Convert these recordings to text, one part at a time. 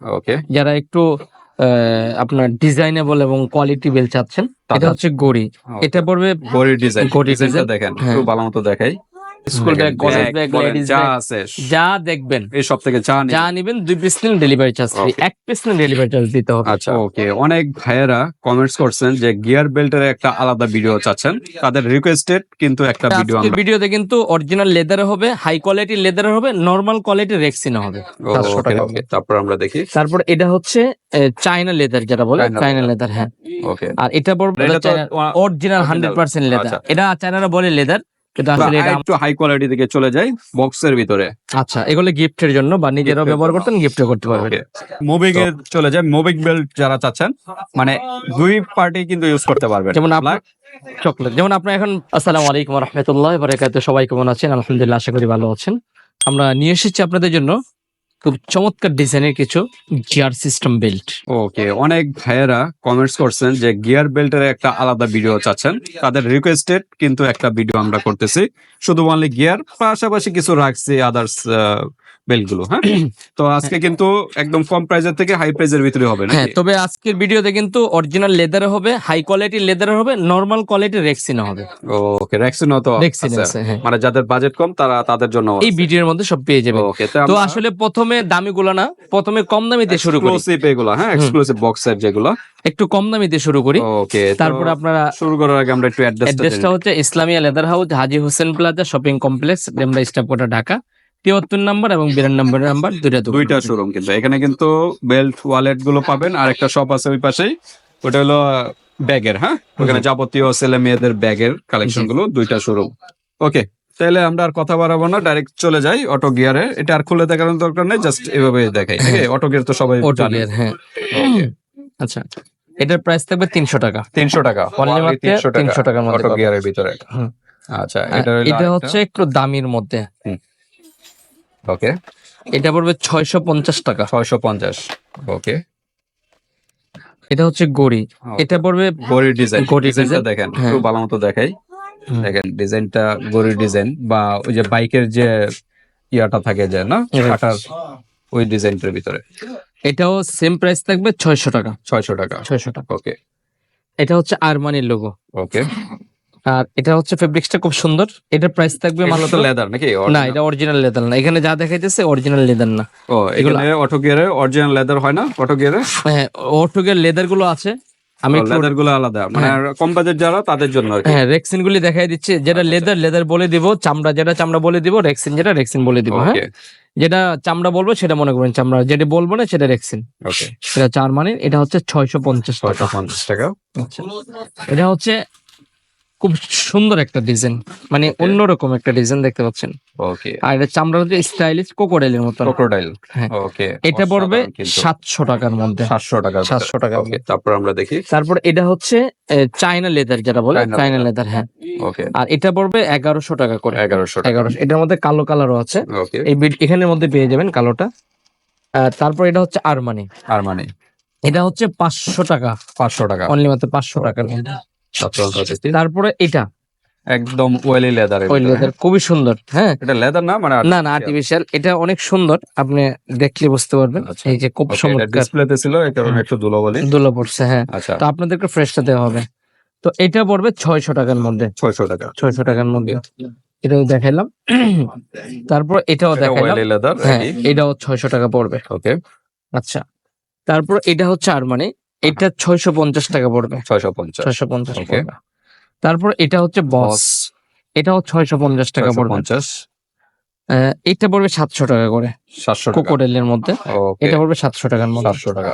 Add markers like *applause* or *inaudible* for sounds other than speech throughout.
ওকে যারা একটু আহ, আপনার ডিজাইনেবল এবং কোয়ালিটি বেল চাচ্ছেন এটা হচ্ছে গড়ি। এটা পড়বে গড়ি ডিজাইন গড়ি ডিজাইনটা দেখেন খুব একটু ভালো মতো দেখাই। School bag college bag ladies যা আছে যা দেখবেন। এই সব থেকে চা যা নিবেন। দুই পিস নিন ডেলিভারি চার্জ ফ্রি এক পিস নিন ডেলিভারি চার্জ দিতে হবে। আচ্ছা ওকে অনেক ভাইয়েরা কমেন্টস করছেন যে গিয়ার বেল্টের একটা আলাদা ভিডিও চাচ্ছেন। তাদের রিকোয়েস্টেড কিন্তু একটা ভিডিও আমরা ভিডিওতে কিন্তু অরিজিনাল লেদার হবে হাই কোয়ালিটি লেদার হবে নরমাল কোয়ালিটি রেক্সিন হবে। তারপর আমরা দেখি। তারপর এটা হচ্ছে চাইনা লেদার যেটা বলে চাইনা লেদার হ্যাঁ। ওকে আর এটা পড়বে অরিজিনাল হান্ড্রেড পার্সেন্ট লেদার আচ্ছা। এটা চাইনারা বলে লেদার কিন্তু আসলে এটা একটু হাই কোয়ালিটি থেকে চলে যায় বক্সের ভিতরে। আচ্ছা এগুলো গিফটের জন্য বা নিজেরাও ব্যবহার করতেন গিফটও করতে পারবেন। মোবিক মুভিং এর চলে যায় মোবিক বেল্ট যারা চাচ্ছেন মানে দুই পার্টি কিন্তু ইউজ করতে পারবেন। যেমন আপনার চকলেট যেমন আপনি এখন আসসালামু আলাইকুম রহমতুল্লাহ বারাকাতুহু সবাই কেমন আছেন? আলহামদুলিল্লাহ আশা করি ভালো আছেন। আমরা নিয়ে এসেছি আপনাদের জন্য খুব চমৎকার ডিজাইনের কিছু গিয়ার সিস্টেম বেল্ট ওকে অনেক ভাইয়েরা কমেন্টস করছেন যে গিয়ার বেল্টের একটা আলাদা ভিডিও চাচ্ছেন। তাদের রিকোয়েস্টেড কিন্তু একটা ভিডিও আমরা করতেছি। শুধু অনলি গিয়ার পাশাপাশি কিছু রাখছি আদার্স বেল্টগুলো হ্যাঁ? তো আজকে কিন্তু একদম কম প্রাইজের থেকে হাই প্রাইজের ভিতরে হবে হ্যাঁ তবে আজকের ভিডিওতে কিন্তু অরিজিনাল লেদার হবে হাই কোয়ালিটি লেদার হবে নরমাল কোয়ালিটি রেক্সিন হবে। ওকে রেক্সিনো তো রেক্সিন হ্যাঁ। মানে যাদের বাজেট কম তারা তাদের জন্য এই ভিডিওর মধ্যে সব পেয়ে ওকে তো আসলে প্রথমে দামিগুলো না প্রথমে কম দামিতে শুরু করি। এক্সক্লুসিভ এগুলো হ্যাঁ এক্সক্লুসিভ বক্সের যেগুলো। একটু কম দামিতে শুরু করি। ওকে তারপর আপনারা শুরু করার আগে আমরা একটু অ্যাড্রেসটা অ্যাড্রেসটা হচ্ছে Islamia leather house Haji Hossain plaza shopping complex Demra staff Dhaka. তিয়াত্তর নাম্বার এবং বিরানব্বই নাম্বার দুইটা দোকান। দুইটা শোরুম কিন্তু। এখানে কিন্তু বেল্ট ওয়ালেটগুলো পাবেন আর একটা শপ আছে ওই পাশেই। ওটা হলো ব্যাগের হ্যাঁ? ওখানে যাবতীয় ছেলে মেয়েদের ব্যাগের কালেকশনগুলো দুইটা শোরুম ওকে তাহলে আমরা আর কথা বাড়াবো না ডাইরেক্ট চলে যাই অটো গিয়ারে এটা আর খুলে দেখানোর দরকার নেই জাস্ট এভাবে দেখাই অটো গিয়ার তো সবাই অটো জানে। গিয়ার হ্যাঁ। আচ্ছা এটার প্রাইস থাকবে তিনশো টাকা। তিনশো টাকা। তিনশো টাকা 300 টাকার মধ্যে অটো গিয়ারের ভিতরে আচ্ছা এটা হলো এটা। হচ্ছে একটু দামির মধ্যে। ওকে এটা পড়বে ছয়শো পঞ্চাশ টাকা। ছয়শো পঞ্চাশ। ওকে এটা হচ্ছে গড়ি। এটা পড়বে গড়ির ডিজাইন গড়ির ডিজাইনটা দেখেন হ্যাঁ। একটু ভালো মতো দেখাই। দেখেন ডিজাইনটা গড়ির ডিজাইন বা ওই যে বাইকের যে ইয়াটা থাকে যে না? কাটার ওই ডিজাইনটার ভিতরে। এটাও সেম প্রাইস থাকবে ছয়শো টাকা। ছয়শো টাকা। ছয়শো টাকা। ওকে এটা হচ্ছে আরমানির লোগো ওকে আর এটা হচ্ছে ফেব্রিক্সটা খুব সুন্দর। এটার প্রাইস থাকবে মাত্র লেদার নাকি? না এটা অরিজিনাল লেদার না। এখানে যা দেখাইতেছে অরিজিনাল লেদার না। ও এগুলো অটো গিয়ারে অরিজিনাল লেদার হয় না? অটো গিয়ারে হ্যাঁ অটো গিয়ার লেদারগুলো আছে। আমি লেদারগুলো আলাদা। মানে কম বাজেট যারা তাদের জন্য হ্যাঁ রেক্সিন গুলি দেখাই দিচ্ছে। যেটা লেদার লেদার বলে দিব চামড়া যেটা চামড়া বলে দিব রেক্সিন যেটা রেক্সিন বলে দিব হ্যাঁ? যেটা চামড়া বলব সেটা মনে করেন চামড়া। যেটা বলব না সেটা রেক্সিন ওকে সেটা চার মানে এটা হচ্ছে ছয়শো পঞ্চাশ টাকা। পঞ্চাশ টাকা। আচ্ছা। এটা হচ্ছে খুব সুন্দর একটা ডিজাইন মানে অন্যরকম একটা ডিজাইন দেখতে পাচ্ছেন। ওকে আর এটা চামড়া হচ্ছে স্টাইলিশ কোকোডাইলের মতো ক্রোকোডাইল হ্যাঁ। ওকে এটা পড়বে সাতশো টাকার মধ্যে। সাতশো টাকা 700 টাকা ওকে তারপর আমরা দেখি। তারপর এটা হচ্ছে চাইনা লেদার যেটা বলে চাইনা লেদার হ্যাঁ। ওকে আর এটা পড়বে এগারোশো টাকা করে। এগারোশো টাকা। এগারোশো এটার মধ্যে কালো কালারও আছে। এই এখানের মধ্যে পেয়ে যাবেন কালোটা। আর তারপর এটা হচ্ছে আরমানি আর মানে এটা হচ্ছে পাঁচশো টাকা। পাঁচশো টাকা। অনলি মাত্র পাঁচশো টাকার মধ্যে। তারপর এটা। একদম ওয়েলি লেদার ওই লেদার খুবই সুন্দর হ্যাঁ। এটা লেদার না মানে না না আর্টিফিশিয়াল এটা অনেক সুন্দর আপনি দেখলে বুঝতে পারবেন। আচ্ছা। এই যে খুব চমৎকার। ডিসপ্লেতে ছিল এই কারণে একটু ধুলো বলি। দোলা পড়ছে হ্যাঁ। আচ্ছা। তো আপনাদেরকে ফ্রেশটা দেওয়া হবে। তো এটা পড়বে ছয়শো টাকার মধ্যে। ছয়শো টাকা। ছয়শো টাকার মধ্যে। এটাও দেখাইলাম। তারপর এটাও দেখাইলাম। ওয়েলি লেদার হ্যাঁ এটাও ছয়শো টাকা পড়বে। ওকে আচ্ছা। তারপর এটা হচ্ছে আরমানি এটা ছয়শো পঞ্চাশ টাকা পড়বে। ছয়শো পঞ্চাশ। ছয়শো পঞ্চাশ. পড়বে। তারপর এটা হচ্ছে বস এটাও ছয়শো পঞ্চাশ টাকা পড়বে। পঞ্চাশ। এটা পড়বে সাতশো টাকা করে। সাতশো কোকোডেলের মধ্যে। এটা পড়বে সাতশো টাকার মধ্যে। সাতশো টাকা।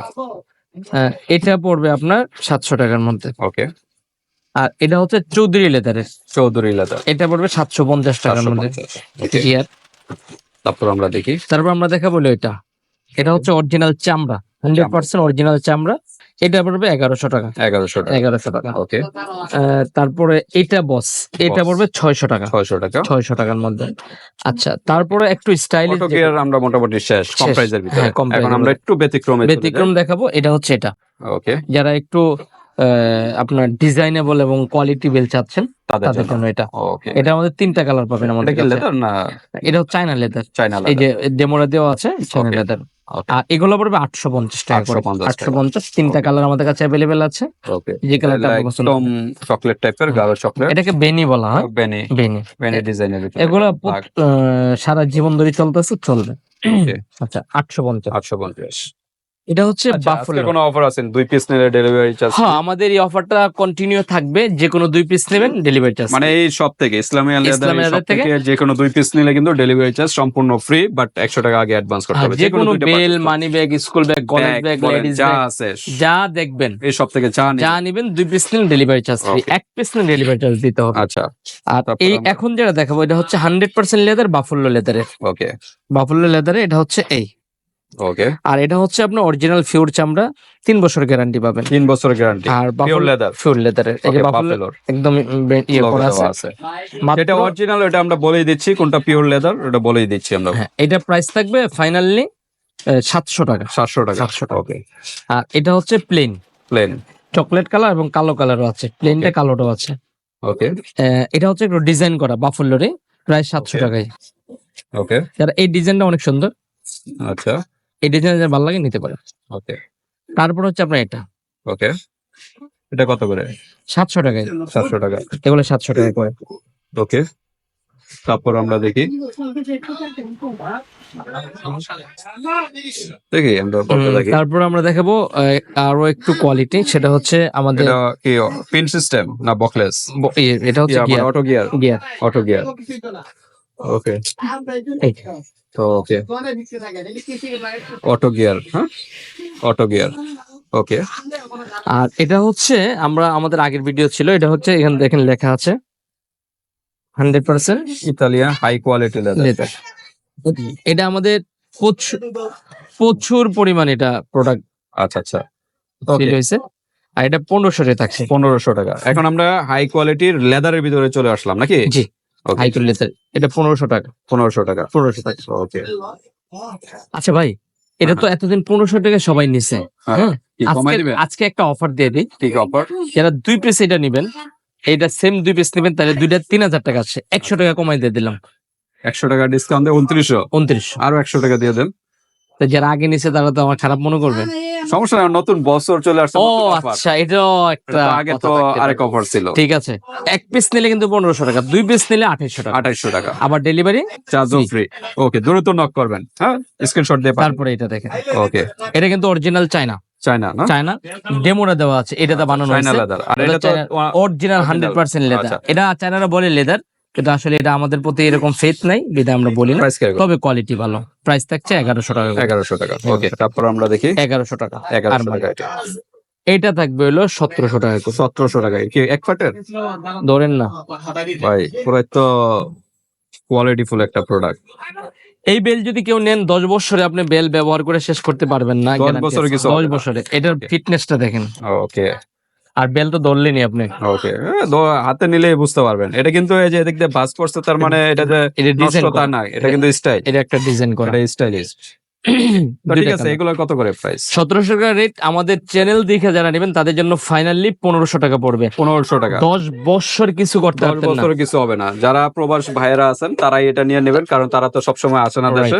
এটা পড়বে আপনার সাতশো টাকার মধ্যে। ওকে আর এটা হচ্ছে চৌধুরী লেদারের চৌধুরী লেদার এটা পড়বে সাতশো পঞ্চাশ টাকার মধ্যে। গিয়ার তারপর আমরা দেখি। তারপর আমরা দেখাবো এটা। এটা হচ্ছে অরিজিনাল চামড়া। হান্ড্রেড পার্সেন্ট অরিজিনাল চামড়া। এটা পড়বে এগারোশো টাকা। এগারোশো টাকা। এগারোশো টাকা। ওকে। আহ, তারপরে এটা বস। এটা পড়বে ছয়শো টাকা। ছয়শো টাকা। ছয়শো টাকার মধ্যে। আচ্ছা তারপরে একটু স্টাইলিশ গিয়ার আমরা মোটামুটি শেষ কম শেষ। ভিতরে। হ্যাঁ, এখন আমরা একটু ব্যতিক্রম ব্যতিক্রম দেখাবো এটা হচ্ছে এটা। ওকে। যারা একটু আহ, আপনার ডিজাইনেবল এবং কোয়ালিটি বেল চাচ্ছেন তাদের জন্য। এটা। এটা আমাদের তিনটা কালার পাবেন আমাদের লেদার না এটা হচ্ছে চায়না লেদার চাইনা এই যে ডেমোরা দেওয়া আছে চায়না লেদার এগুলো পড়বে আটশো পঞ্চাশ টাকা করে। 850 আটশো পঞ্চাশ তিনটা কালার আমাদের কাছে অ্যাভেলেবেল আছে। ওকে যে কালারটা পছন্দ চকলেট টাইপের গাঢ় চকলেট এটাকে বেনি বলা হয়। বেনি বেনি বেনি ডিজাইনের এগুলো। সারা জীবন ধরে চলতেছে চলবে। আচ্ছা আটশো পঞ্চাশ। আটশো পঞ্চাশ। এটা হচ্ছে আচ্ছা, বাফলো কোনো অফার আছে দুই পিস নিলে ডেলিভারি চার্জ হ্যাঁ আমাদের এই অফারটা কন্টিনিউ থাকবে। যে কোনো দুই পিস নেবেন ডেলিভারি চার্জ মানে এই সব থেকে ইসলামী সব থেকে? যে কোনো দুই পিস নিলে কিন্তু ডেলিভারি চার্জ সম্পূর্ণ ফ্রি বাট একশো টাকা আগে অ্যাডভান্স করতে হবে। যে কোনো bell money bag school bag college bag ladies যা আছে। যা দেখবেন। এই সব থেকে নিন। যা নিবেন। দুই পিস নিন ডেলিভারি চার্জ ফ্রি এক পিস নিন ডেলিভারি চার্জ দিতে হবে। আচ্ছা। আর এই এখন যেটা দেখাবো এটা হচ্ছে হান্ড্রেড পার্সেন্ট লেদার বাফুল্লো লেদারের ওকে বাফুল্লো লেদারে এটা হচ্ছে এই। ওকে আর এটা হচ্ছে আপনার অরিজিনাল ফিউর চামড়া তিন বছর গ্যারান্টি পাবেন। তিন বছর গ্যারান্টি আর পিওর লেদার ফিউর লেদারের একদম ইয়ে করা আছে। যেটা অরিজিনাল ওটা আমরা বলেই দিচ্ছি। কোনটা পিওর লেদার ওটা বলেই দিচ্ছি আমরা। হ্যাঁ এটা প্রাইস থাকবে ফাইনালি সাতশো টাকা। সাতশো টাকা। 700 টাকা। ওকে আর এটা হচ্ছে প্লেন প্লেন চকলেট কালার এবং কালো কালারও আছে। প্লেনটা কালোটাও আছে। ওকে এটা হচ্ছে একটু ডিজাইন করা বাফুল্লোরে প্রায় সাতশো টাকায়। ওকে এই ডিজাইনটা অনেক সুন্দর। আচ্ছা। এই ডিজাইন যার ভালো লাগে নিতে পারে ওকে তারপর হচ্ছে আপনার এটা। ওকে এটা কত করে? সাতশো টাকায়। সাতশো টাকা। এগুলো সাতশো টাকা করে। ওকে তারপর আমরা দেখি। দেখি আমরা তারপর আমরা দেখাবো আরও একটু কোয়ালিটি সেটা হচ্ছে আমাদের পিন সিস্টেম না বকলেস এটা হচ্ছে auto gear gear auto gear okay তো ওকে। অটো গিয়ার হ্যাঁ? Auto gear okay. আর এটা হচ্ছে আমরা আমাদের আগের ভিডিও ছিল এটা হচ্ছে এখানে দেখেন লেখা আছে। Hundred percent Italian high quality leather এটা আমাদের প্রচুর প্রচুর পরিমাণ এটা প্রোডাক্ট আচ্ছা আচ্ছা। হয়েছে। আর এটা পনেরোশো টাকা থাকছে। পনেরোশো টাকা। এখন আমরা হাই কোয়ালিটির লেদারের ভিতরে চলে আসলাম নাকি? জি। হাইকুল লেদার এটা পনেরোশো টাকা। পনেরোশো টাকা। পনেরোশো টাকা। ওকে আচ্ছা ভাই এটা তো এতদিন পনেরোশো টাকা সবাই নিছে। হ্যাঁ। হ্যাঁ আজকে একটা অফার দিয়ে দিই। ঠিক অফার যারা দুই পিস এটা নিবেন এইটা সেম দুই পিস নেবেন তাহলে দুইটা তিন হাজার টাকা আসছে। একশো টাকা কমাই দিয়ে দিলাম। একশো টাকা ডিসকাউন্ট দিয়ে উনত্রিশশো? উনত্রিশশো। আরও একশো টাকা দিয়ে দেন। তো যারা আগে নিছে তারা তো আমার খারাপ মনে করবে। সমস্যা নাই নতুন বছর চলে আসছে ও আচ্ছা এটাও একটা আগে তো আরেক অফার ছিল। ঠিক আছে। এক পিস নিলে কিন্তু পনেরোশো টাকা দুই পিস নিলে আঠাইশশো টাকা। আঠাইশশো টাকা। আবার ডেলিভারি চার্জও ফ্রি ওকে দ্রুত নক করবেন। হ্যাঁ স্ক্রিনশট দিয়ে তারপরে এটা দেখেন। ওকে এটা কিন্তু অরিজিনাল চায়না চায়না না? চায়না ডেমোটা দেওয়া আছে। এটাতে বানানো চায়না হয়েছে। লেদার এটা এটা অরিজিনাল হান্ড্রেড পার্সেন্ট লেদার আচ্ছা। এটা চায়নারা বলে লেদার কিন্তু আসলে এটা আমাদের প্রতি এরকম ফেথ নাই বিধা আমরা বলি না। তবে কোয়ালিটি ভালো। প্রাইস থাকছে এগারোশো টাকা এগারোশো টাকা। ওকে তারপর আমরা দেখি। এগারোশো টাকা। এগারোশো মানে। টাকা। এটা এটা থাকবে হলো সতেরোশো টাকা সতেরোশো টাকা। কি এক ফাটের ধরেন না। ভাই পুরো তো কোয়ালিটি ফুল একটা প্রোডাক্ট এই বেল যদি কেউ নেন দশ বছরে আপনি বেল ব্যবহার করে শেষ করতে পারবেন না দশ বছরে দশ বছরে। এটার ফিটনেসটা দেখেন। ওকে আর বেল তো ধরলেনি আপনি। ওকে হাতে নিলেই বুঝতে পারবেন। এটা কিন্তু এই যে এদিক দিয়ে বাস করছে তার মানে এটা যে এটা ডিজাইন নষ্ট তা না এটা কিন্তু স্টাইল এটা একটা ডিজাইন করা। এটা স্টাইলিশ *clears throat* ঠিক আছে এগুলো কত করে প্রাইস সতেরোশো টাকা রেট আমাদের চ্যানেল দেখে যারা নেবেন তাদের জন্য ফাইনালি পনেরোশো টাকা পড়বে। পনেরোশো টাকা। দশ বছর কিছু করতে দশ বছর কিছু হবে না। যারা প্রবাস ভাইয়েরা আছেন তারাই এটা নিয়ে নেবেন কারণ তারা তো সবসময় আসে না দেশে।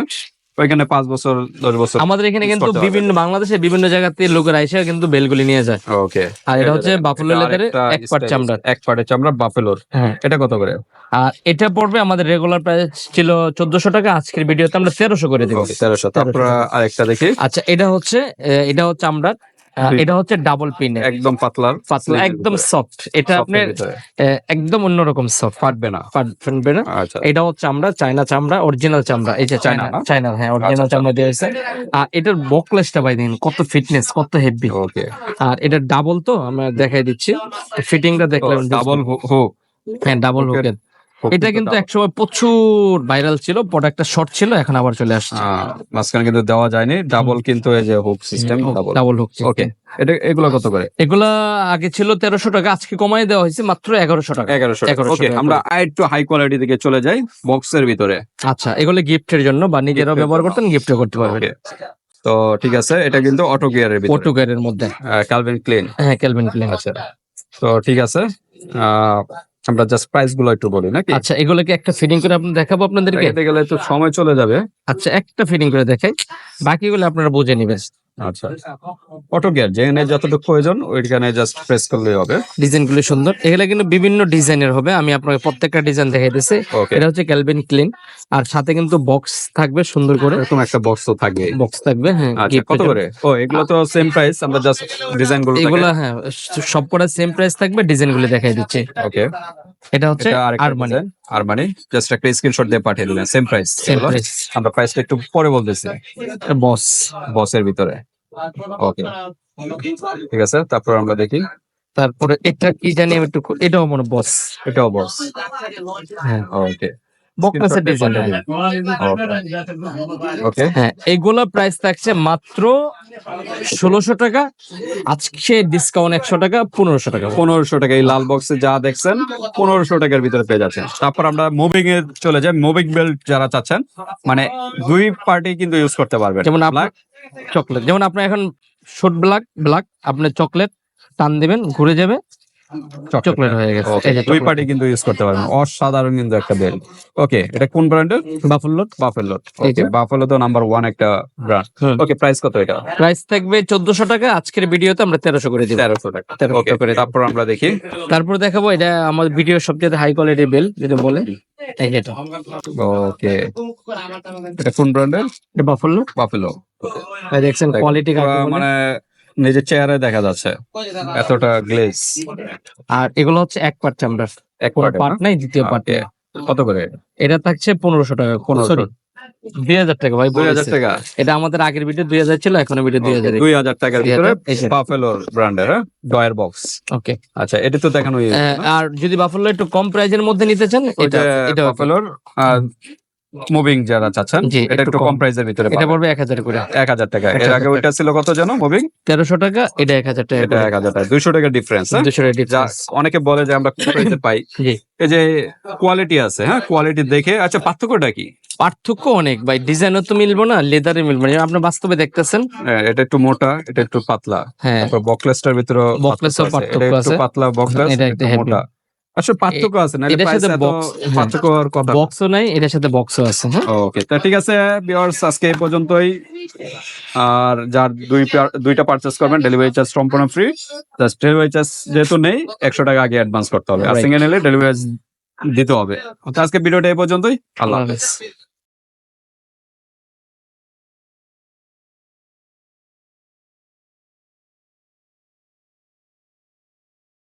ওইখানে পাঁচ বছর দশ বছর আমাদের এখানে কিন্তু বিভিন্ন বাংলাদেশে বিভিন্ন জায়গাতে লোকেরা এসে কিন্তু বেলগুলি নিয়ে যায়। ওকে। আর এটা হচ্ছে বাফেলো লেদারের এক পাট চামড়া। এক পাটের চামড়া বাফেলোর। হ্যাঁ। এটা কত করে? আর এটা পড়বে আমাদের রেগুলার প্রাইস ছিল চোদ্দশো টাকা আজকের ভিডিওতে আমরা তেরোশো করে দিব। তেরোশো। তারপর আরেকটা দেখি। আচ্ছা এটা হচ্ছে এটা হচ্ছে আমরা এটা হচ্ছে ডাবল পিন একদম পাতলা। পাতলা একদম সফট এটা আপনার একদম অন্যরকম সফট ফাটবে না। ফাটবে না। আচ্ছা। এটা হচ্ছে আমরা চায়না চামড়া অরিজিনাল চামড়া। এই যে চায়না চায়না। হ্যাঁ অরিজিনাল আচ্ছা, চামড়া দিয়ে হয়েছে। আর এটার বকলেসটা ভাই দেখেন কত ফিটনেস কত হেভি ওকে আর এটা ডাবল তো আমরা দেখাই দিচ্ছি। ফিটিংটা দেখলাম ডাবল হোক হ্যাঁ ডাবল হোকের- হোকের এটা কিন্তু একসময় প্রচুর ভাইরাল ছিল প্রোডাক্টটা শর্ট ছিল এখন আবার চলে আসছে। মাঝখানে কিন্তু দেওয়া যায়নি ডাবল কিন্তু এই যে হুক সিস্টেম ডাবল হোক ওকে এটা এগুলো কত করে? এগুলা আগে ছিল তেরোশো টাকা আজকে কমাই দেওয়া হয়েছে মাত্র এগারোশো টাকা। এগারোশো 1100 ওকে আমরা একটু হাই কোয়ালিটি দিকে চলে যাই বক্সের ভিতরে। আচ্ছা এগুলো গিফটের জন্য বা নিজেরা ব্যবহার। করতেন গিফটও করতে পারবেন। Okay. তো ঠিক আছে এটা কিন্তু অটো গিয়ারের ভিতরে। অটো গিয়ারের মধ্যে। ক্যালভিন ক্লিন হ্যাঁ ক্যালভিন ক্লিন আছে। তো ঠিক আছে আহ, আমরা জাস্ট প্রাইসগুলো একটু বলি নাকি? আচ্ছা এগুলোকে একটা ফিটিং করে আপনি দেখাবো আপনাদেরকে? এতে গেলে তো সময় চলে যাবে। আচ্ছা একটা ফিটিং করে দেখাই। বাকিগুলো আপনারা বুঝে নেবেন। আচ্ছা। অটো গিয়ার যেখানে যতটুকু প্রয়োজন ওইখানে জাস্ট প্রেস করলেই হবে। ডিজাইনগুলো সুন্দর। এগুলো কিন্তু বিভিন্ন ডিজাইনের হবে। আমি আপনাকে প্রত্যেকটা ডিজাইন দেখাই দিচ্ছি। এটা হচ্ছে ক্যালভিন ক্লিন আর সাথে কিন্তু বক্স থাকবে সুন্দর করে। এরকম একটা বক্স তো থাকবে বক্স থাকবে হ্যাঁ আচ্ছা কত করে? ও এগুলো তো সেম প্রাইস আমরা জাস্ট ডিজাইনগুলো এগুলো হ্যাঁ সবকটা সেম প্রাইস থাকবে ডিজাইনগুলো দেখাই দিচ্ছি। ওকে এটা হচ্ছে আরমানি ডিজাইন আরমানি জাস্ট একটা স্ক্রিনশট দিয়ে পাঠিয়ে দিলেন সেম প্রাইস আমরা প্রাইসটা একটু পরে বলতেছি। বস বসের ভিতরে। ওকে ঠিক আছে তারপর আমরা দেখি। তারপরে এটা কি জানি একটু এটাও মনে বস। এটাও বস। হ্যাঁ। ওকে বক্সের ডিজাইন ওকে হ্যাঁ এইগুলো প্রাইস থাকছে মাত্র ষোলোশো টাকা আজকে ডিসকাউন্ট একশো টাকা পনেরোশো টাকা। পনেরোশো টাকা এই লাল বক্সে যা দেখছেন পনেরোশো টাকার ভিতরে পেয়ে যাচ্ছেন। তারপর আমরা মুভিং এ চলে যাই মুভিং বেল্ট যারা চাচ্ছেন মানে দুই পার্টি কিন্তু ইউজ করতে পারবেন। যেমন আপনার চকলেট যেমন আপনি এখন শর্ট ব্ল্যাক ব্ল্যাক আপনার চকলেট টান দিবেন ঘুরে যাবে। চকলেট হয়ে গেছে। দুই পার্টি কিন্তু ইউজ করতে পারবেন। অসাধারণ কিন্তু একটা বেল্ট ওকে এটা কোন ব্র্যান্ডের বাফুল্লোট বাফেলো এই যে। ওকে বাফেলো তো নাম্বার ওয়ান একটা ব্র্যান্ড ওকে প্রাইস কত এটা? প্রাইস থাকবে চোদ্দশো টাকা। আজকের ভিডিওতে আমরা তেরোশো করে দিব। তেরোশো টাকা। 1300 ওকে করে তারপর আমরা দেখি। তারপর দেখাবো এটা আমার ভিডিওর সবচেয়ে হাই কোয়ালিটি বেল যদি বলে। ওকে এটা। কোন ব্র্যান্ডের এটা বাফুল্লো বাফেলো দেখছেন কোয়ালিটি মানে নিজের চেয়ারে দেখা যাচ্ছে। এতটা গ্লেজ আর এগুলো হচ্ছে এক পার্ট চামড়ার এক পার্টে পার্ট নাই দ্বিতীয় পার্ট কত করে? এটা থাকছে পনেরোশো টাকা সরি। দুই হাজার টাকা ভাই দুই হাজার টাকা। এটা আমাদের আগের ভিডিও দুই হাজার ছিল এখন ভিডিও দুই হাজার দুই হাজার টাকার ভিতরে বাফেলোর ব্র্যান্ডের হ্যাঁ? ডয়ার বক্স ওকে আচ্ছা এটা তো দেখানো আর যদি বাফুল্লো একটু কম প্রাইজের মধ্যে নিতে চান এটা এটা বাফেলোর মুভিং যারা চাচ্ছেন এটা একটু কম। প্রাইসের ভিতরে এটা পড়বে এক হাজার করে। এক হাজার টাকা। এর আগে ওইটা ছিল কত যেন মুভিং তেরোশো টাকা এটা এক হাজার টাকা এটা এক হাজার টাকা। দুইশো টাকা ডিফারেন্স হ্যাঁ? দুশো টাকা যা difference। অনেকে বলে যে আমরা কম প্রাইসে *coughs* পাই। এই যে কোয়ালিটি আছে হ্যাঁ? কোয়ালিটি দেখে আচ্ছা পার্থক্যটা কি? পার্থক্য অনেক ভাই। ডিজাইনও তো মিলবো না লেদারে মিলবো না। আপনি বাস্তবে দেখতেছেন। হ্যাঁ, এটা একটু মোটা এটা একটু পাতলা। হ্যাঁ। বকলেসটার ভিতরে এও পার্থক্য একটু আছে। পাতলা বকলেস এটা মোটা। আচ্ছা পার্থক্য আছে না এটার সাথে বক্স হ্যাঁ। পার্থক্য কথা বক্সও নাই এটার সাথে বক্সও আছে হ্যাঁ? ওকে তা ঠিক আছে ভিউয়ার্স আজকে এই পর্যন্তই। আর যার দুই দুইটা পারচেস করবেন ডেলিভারি চার্জ সম্পূর্ণ ফ্রি জাস্ট ডেলিভারি চার্জ যেহেতু নেই একশো টাকা আগে অ্যাডভান্স করতে হবে। আর সিঙ্গেল নিলে ডেলিভারি দিতে হবে। আজকে ভিডিওটা এই পর্যন্তই। আল্লাহ হাফেজ।